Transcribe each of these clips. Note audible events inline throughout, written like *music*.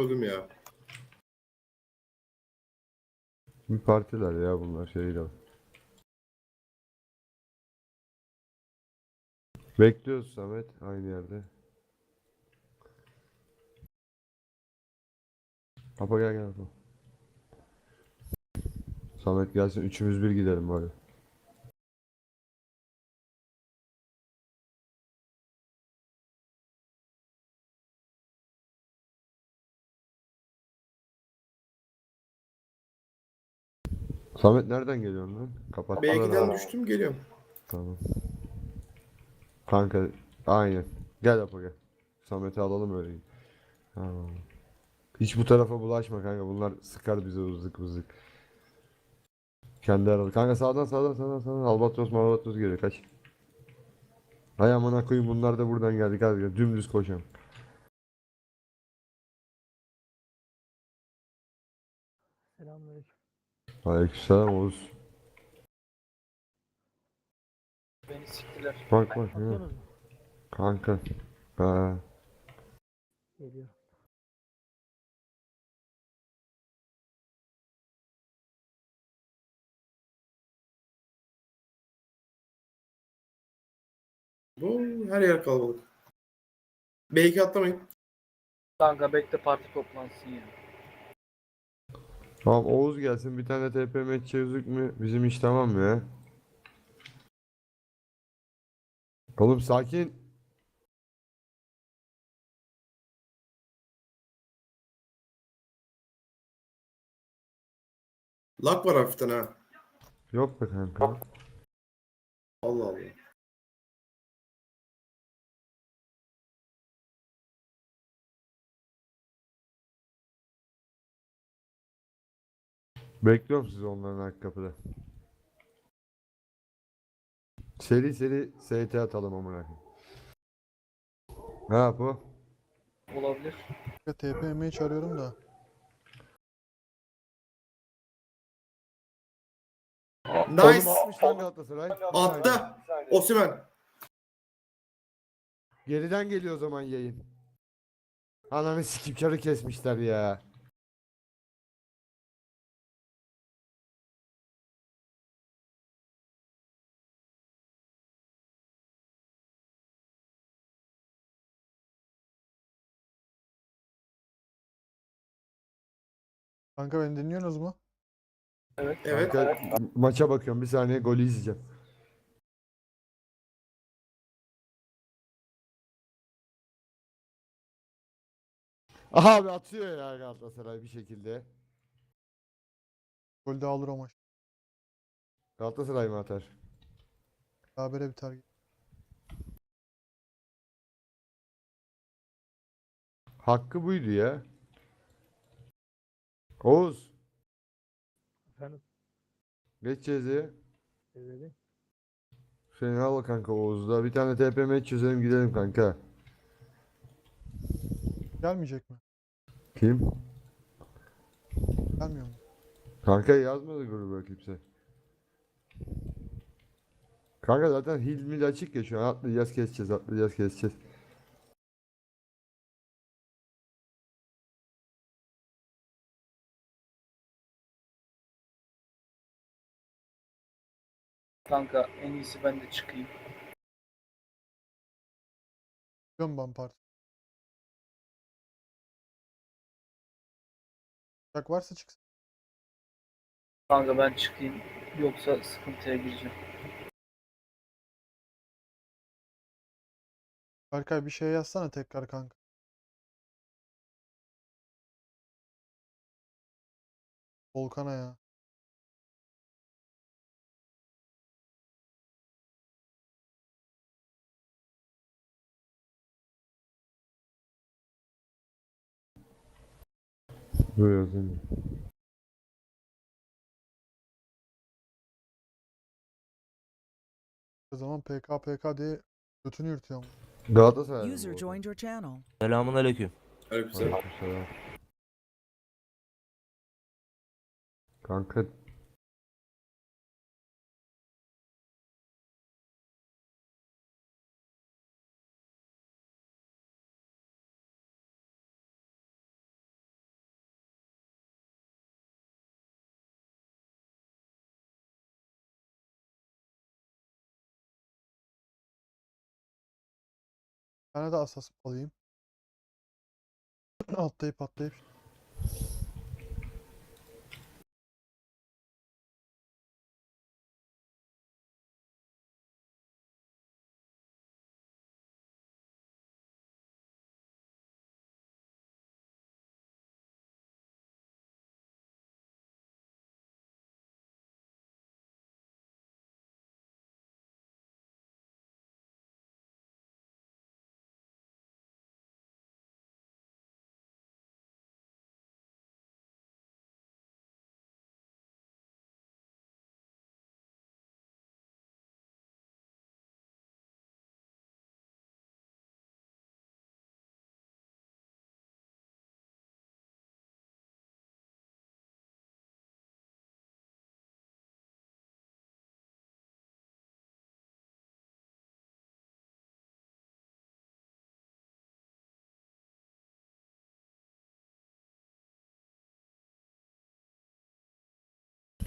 Öldüm ya. Bir partiler ya bunlar şey de. Bekliyoruz Samet aynı yerde. Papa gel gel Papa. Samet gelsin üçümüz bir gidelim bari. Samet nereden geliyorsun lan? Kapat. B2'den düştüm geliyorum. Tamam. Kanka aynen. Gel Apo gel. Samet'i alalım öyle. Tamam. Hiç bu tarafa bulaşma kanka. Bunlar sıkar bize uzak uzak. Kendi aralı. Kanka sağdan sağdan sağdan sağdan. Albatros malbatros geliyor. Kaç. Hay amına koyayım bunlar da buradan geldik hadi gel. Dümdüz koşalım. Aleykümselam Oğuz. Beni siktiler. Bak bak ya. Atıyorsunuz mu? Kanka. Ha. Geliyor. Bu her yer kalabalık. B2 atlamayın. Kanka bekle parti toplansın ya. Tamam Oğuz gelsin. Bir tane TP match çözdük mü? Bizim iş tamam mı ya? Oğlum sakin. Lak var hafiften ha. Yok be kanka. Allah Allah. Bekliyorum sizi onların arka kapıda. Seri seri ST atalım amına koyayım. Ne yap o? Olabilir. TPM'yi çağırıyorum da. Nice. Oğlum atmış lan Galatasaray. Attı. Osimhen. Geriden geliyor o zaman yayın. Ananı sikip çarı kesmişler ya. Kanka beni dinliyorsunuz mu? Evet. Evet. Kanka, maça bakıyorum bir saniye golü izleyeceğim. Abi atıyor ya Galatasaray bir şekilde. Gol de alır o maç. Galatasaray mı atar? Berabere biter. Hakkı buydu ya. Oğuz Efendim? geç cezeye. Ne dedi? Al kanka Oğuz'da. Bir tane TP match çözelim gidelim kanka. Gelmeyecek mi? Kim? Gelmiyor mu? Kanka yazmadı gruba kimse. Kanka zaten hil mil açık ya şu an atlayacağız keseceğiz atlayacağız keseceğiz. Kanka en iyisi ben de çıkayım. Ben parti. Uçak varsa çıksın. Kanka ben çıkayım. Yoksa sıkıntıya gireceğim. Berkay bir şey yazsana tekrar kanka. Volkan'a ya. Dur yazayım. O zaman PK PK diye götünü yırtıyorum. Galatasaray User joined your channel. Selamun aleyküm. Aleykümselam. Aleykümselam. Kanka tane de asas alayım. *clears throat* Atlayıp atlayıp.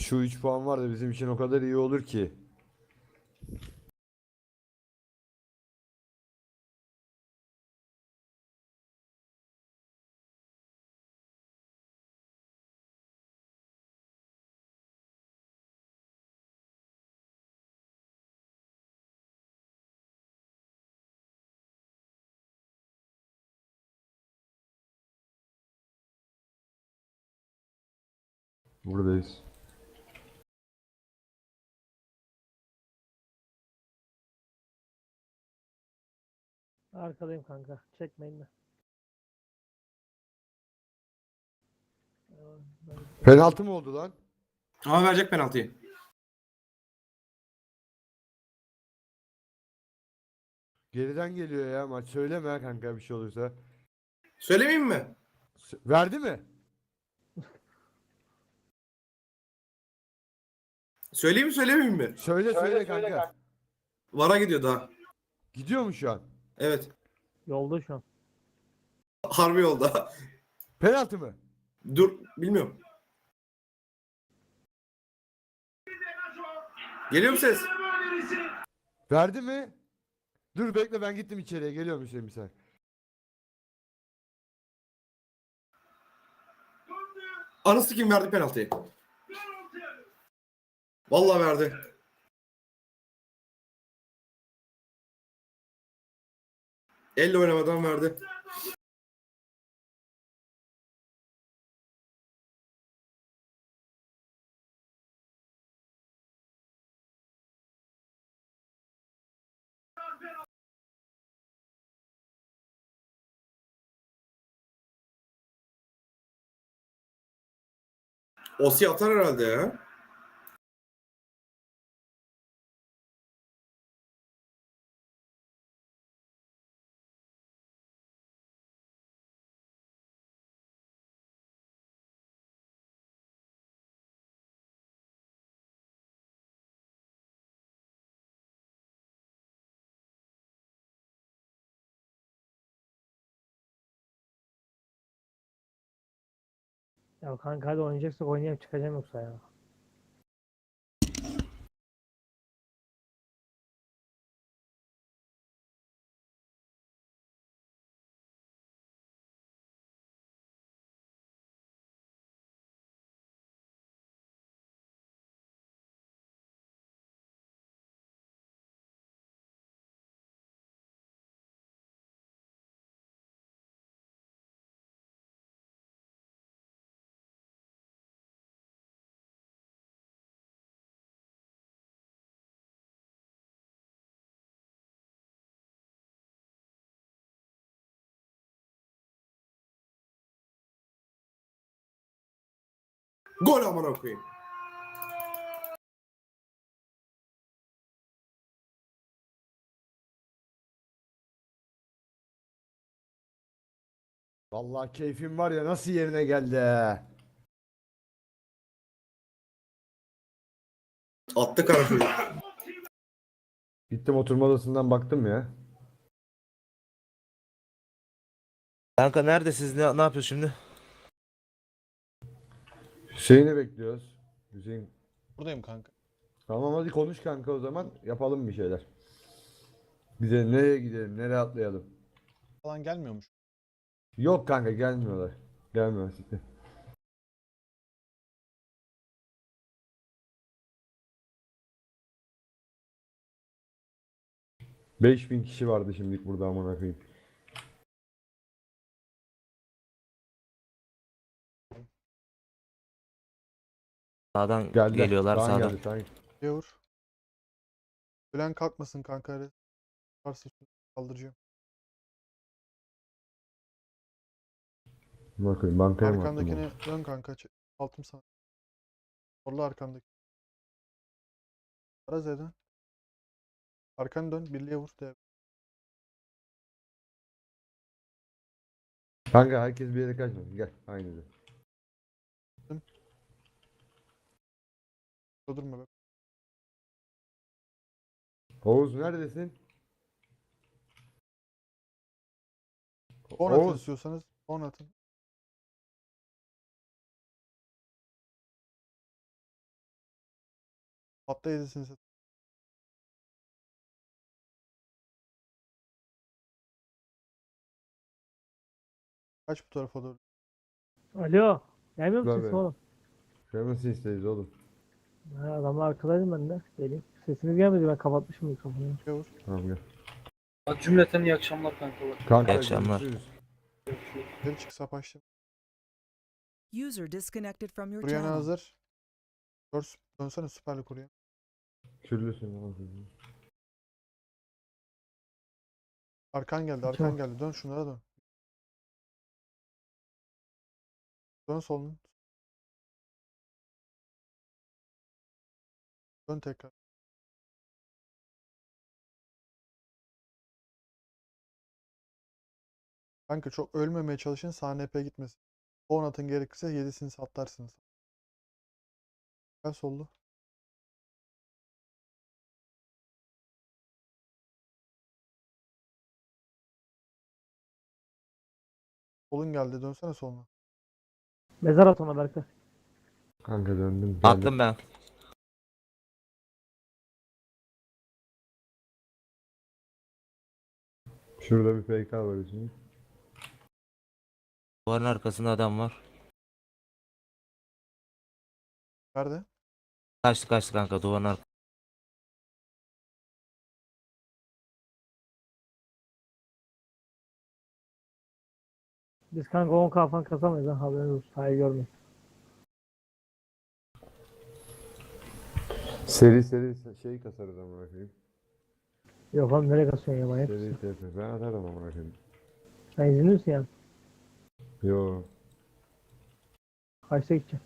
Şu 3 puan var da bizim için o kadar iyi olur ki. Buradayız. Arkadayım kanka. Çekmeyin de. Penaltı mı oldu lan? Ama verecek penaltıyı. Geriden geliyor ya maç. Söyleme ha kanka bir şey olursa. Söylemeyeyim mi? S- Verdi mi? Söyleyeyim mi söylemeyeyim mi? Söyle söyle, kanka. Vara gidiyor daha. Gidiyor mu şu an? Evet. Yolda şu an. Harbi yolda. Penaltı mı? Dur bilmiyorum. Geliyor mu ses? Verdi mi? Dur bekle ben gittim içeriye. Geliyorum Hüseyin bir saniye. Anası kim verdi penaltıyı? Vallahi verdi. Elle oynamadan verdi. Osi atar herhalde ya. Ya kanka hadi oynayacaksak oynayalım çıkacağım yoksa ya. Gol amına koyayım. Vallahi keyfim var ya nasıl yerine geldi. Attı kara çocuk. Gittim oturma odasından baktım ya. Kanka neredesiniz? Ne, ne yapıyorsun şimdi? Hüseyin'i bekliyoruz. Hüseyin. Buradayım kanka. Tamam hadi konuş kanka o zaman. Yapalım bir şeyler. Bize nereye gidelim, nereye atlayalım? falan gelmiyormuş. Yok kanka gelmiyorlar. Gelmiyorlar *laughs* siktir. Beş bin kişi vardı şimdilik burada amına koyayım. Sağdan Geldi. geliyorlar Sağdan sağdan. geldi, sağdan. Bir vur. Ölen kalkmasın kanka. öyle. Varsa kaldıracağım. Amına koyayım bankaya mı attım onu? Arkandakine dön kanka. Ç- Altım sana. Orla arkandaki. Ara Z'den. Arkanı dön. Birliğe vur. De. Kanka herkes bir yere kaçmasın. Gel aynı de. Durma bak. Oğuz neredesin? 10 atın Oğuz. istiyorsanız. 10 atın. Hatta yedisiniz. Kaç bu tarafa doğru? Alo. Gelmiyor musun Tabii. sesim oğlum? Kremasi isteyiz oğlum. Ha, adamlar arkadaydım ben de. Geleyim. Sesiniz gelmedi ben kapatmışım mikrofonu. Vur. Tamam gel. Bak cümleten iyi akşamlar kanka. Bak. Kanka İyi akşamlar. görüşürüz. Geri çık savaştım. User disconnected from your Kuryan channel. hazır. Dört, dönsene süperli kuryan. Türlüsün amına koyayım. Arkan geldi, arkan geldi. Dön şunlara dön. Dön solun. Tekrar. Kanka çok ölmemeye çalışın. Sağ NP gitmesin. 10 atın gerekirse 7'sini satlarsınız. Gel sollu. Solun geldi. Dönsene soluna. Mezar at ona Berkay. Kanka döndüm. Attım ben. Şurada bir PK var şimdi. Duvarın arkasında adam var. Nerede? Kaçtı kaçtı kanka duvarın arkasında. Biz kanka 10k falan kasamayız ha haberiniz olsun. Hayır görmeyin. Seri seri şey kasarız amına koyayım. Yok oğlum nereye kasıyorsun ya manyak Seri mısın? TP. Ben atarım amına koyayım. Sen izinli misin yani? Yo. Kaçta gideceksin?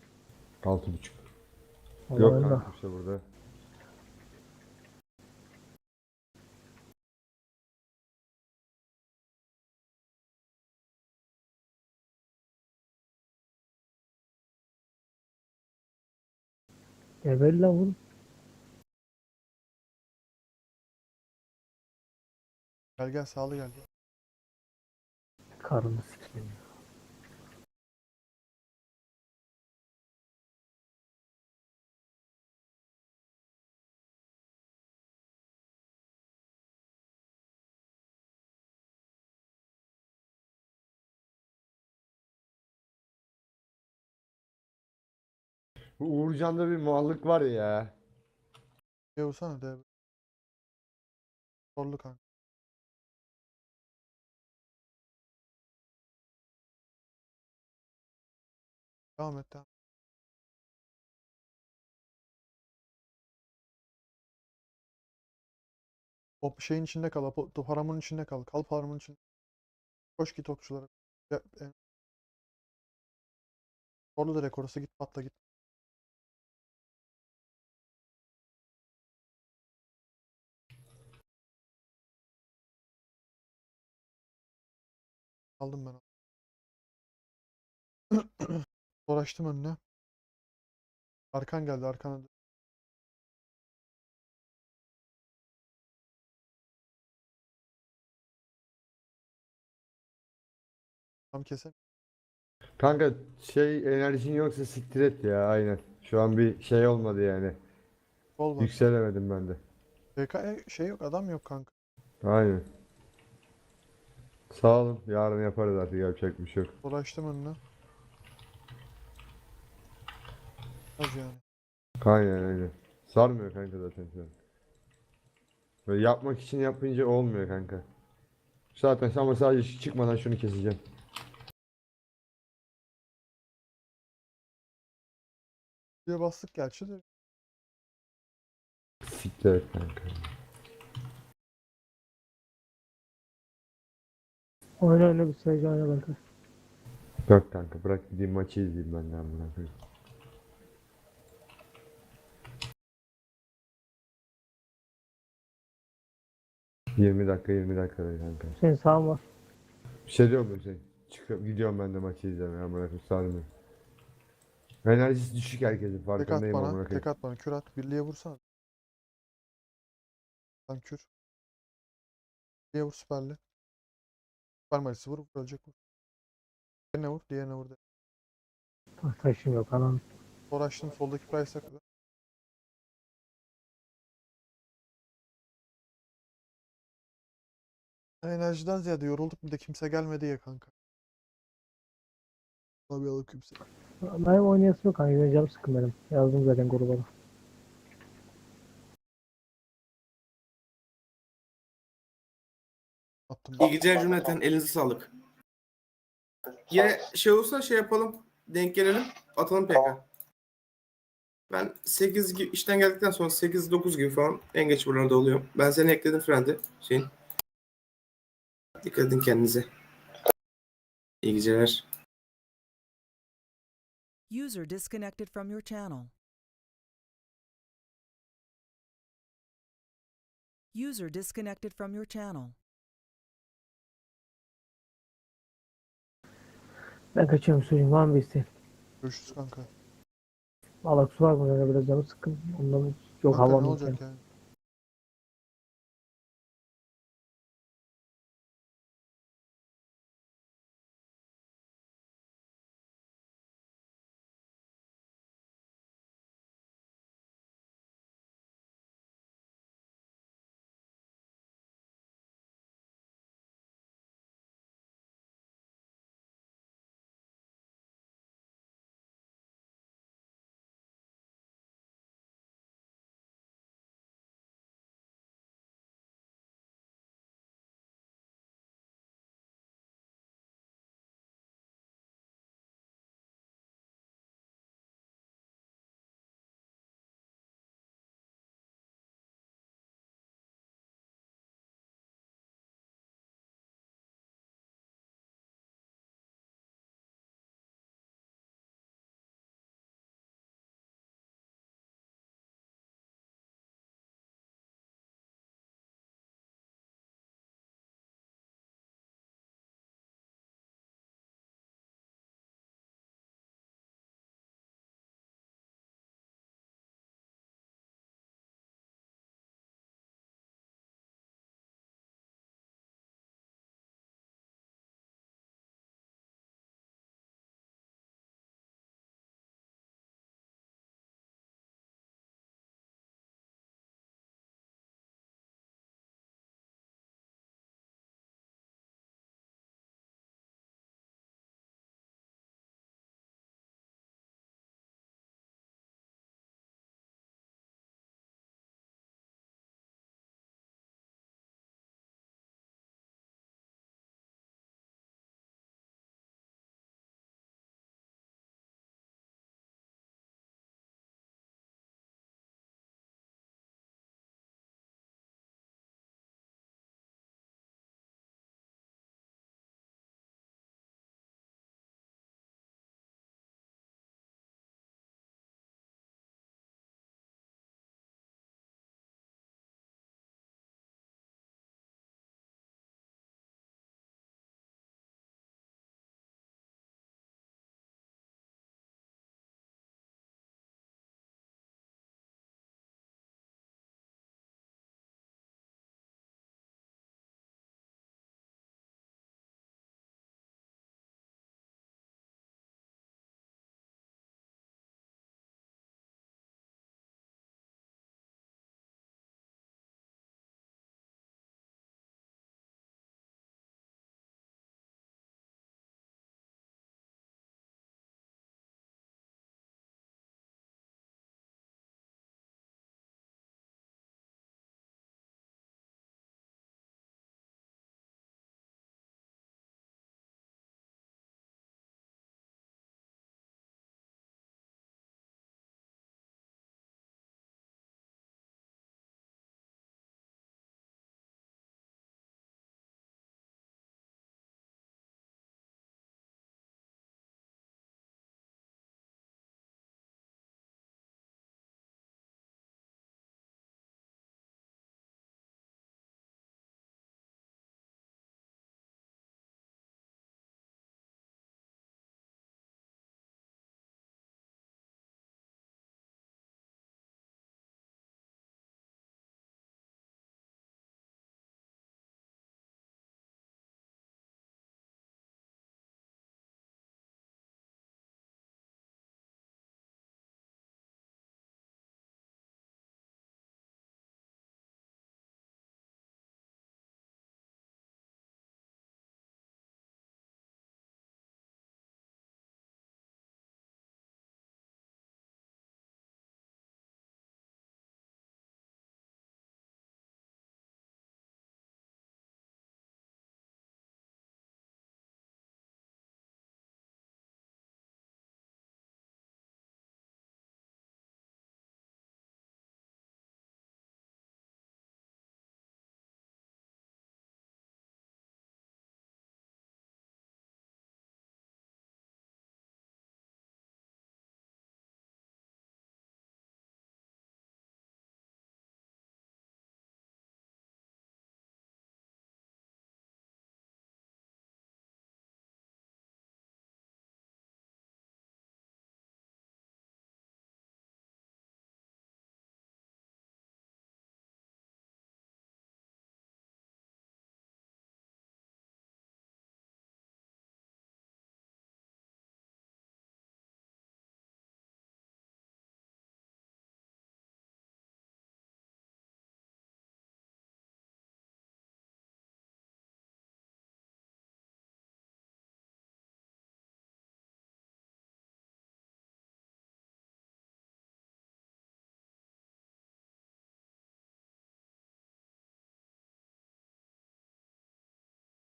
Altı buçuk. Yok ben de- kanka işte burada. Geberi lan vurun. Gel gel sağlı gel. Karnını sikeyim. Bu Uğurcan'da bir muallık var ya. Gel vursana de. Sollu kanka. Devam et devam. O şeyin içinde kal. O paramın içinde kal. Kal paramın içinde. Koş git okçulara. E. Orada direkt orası git patla git. Aldım ben. *clears throat* Uğraştım önüne. Arkan geldi arkana. Tam kesem. Kanka şey enerjin yoksa siktir et ya aynen. Şu an bir şey olmadı yani. Var. Yükselemedim ben de. PK şey yok adam yok kanka. Aynen. Sağ olun. Yarın yaparız artık yapacak bir şey yok. Uğraştım önüne. Az yani. Aynen öyle. Sarmıyor kanka zaten şu an. Böyle yapmak için yapınca olmuyor kanka. Zaten ama sadece çıkmadan şunu keseceğim. Bir bastık gerçi de. Siktir et kanka. Oyna oyna bir sürece oyna kanka. Yok kanka bırak gideyim maçı izleyeyim ben de amına koyayım. Yirmi dakika 20 dakika da kanka. Senin sağın var. Bir şey diyor mu şey? Çıkıyorum gidiyorum ben de maçı izlemeye amına koyayım sarmıyor. Enerjisi düşük herkesin Tek at farkındayım amına bana. koyayım. Tek at bana. Kür at. Birliğe vursana. Lan kür. Birliğe vur süperli. Süper Malisi vur. vur, Ölecek vur. Diğerine vur. Diğerine vur. Ah, taşım yok anam. Uğraştım soldaki price'a kadar. Enerjiden ziyade yorulduk bir de kimse gelmedi ya kanka. Abi alıp kimse. Benim oynayasım yok kanka. Yine canım sıkın benim. Yazdım zaten gruba da. Attım. İyi geceler cümleten. Elinize sağlık. Yine şey olursa şey yapalım. Denk gelelim. Atalım PK. Ben 8 gibi işten geldikten sonra 8-9 gibi falan en geç buralarda oluyorum. Ben seni ekledim friend'e. Şeyin. Dikkat edin kendinize. İyi geceler. User disconnected from your channel. User disconnected from your channel. Ben kaçıyorum suyum. Var mı bir isteğin? Görüşürüz kanka. Valla kusura bakma kanka biraz canım sıkkın. Ondan yok Kanka ne havam yok. olacak yani?